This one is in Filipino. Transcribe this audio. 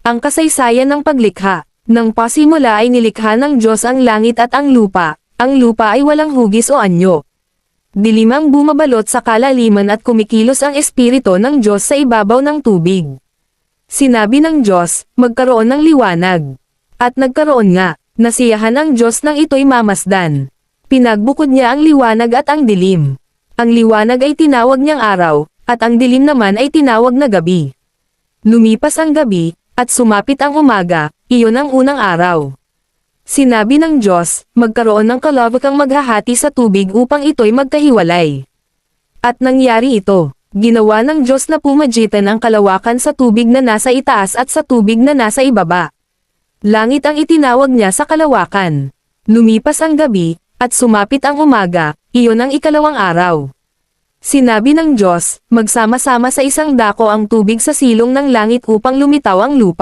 Ang kasaysayan ng paglikha. Nang pasimula ay nilikha ng Diyos ang langit at ang lupa, ang lupa ay walang hugis o anyo. Dilim ang bumabalot sa kalaliman at kumikilos ang espiritu ng Diyos sa ibabaw ng tubig. Sinabi ng Diyos, magkaroon ng liwanag. At nagkaroon nga, nasiyahan ang Diyos nang ito'y mamasdan. Pinagbukod niya ang liwanag at ang dilim. Ang liwanag ay tinawag niyang araw, at ang dilim naman ay tinawag na gabi. Lumipas ang gabi, at sumapit ang umaga, iyon ang unang araw. Sinabi ng Diyos, magkaroon ng kalawakang maghahati sa tubig upang ito'y magkahiwalay. At nangyari ito. Ginawa ng Diyos na pumagitan ang kalawakan sa tubig na nasa itaas at sa tubig na nasa ibaba. Langit ang itinawag niya sa kalawakan. Lumipas ang gabi, at sumapit ang umaga, iyon ang ikalawang araw. Sinabi ng Diyos, magsama-sama sa isang dako ang tubig sa silong ng langit upang lumitaw ang lupa.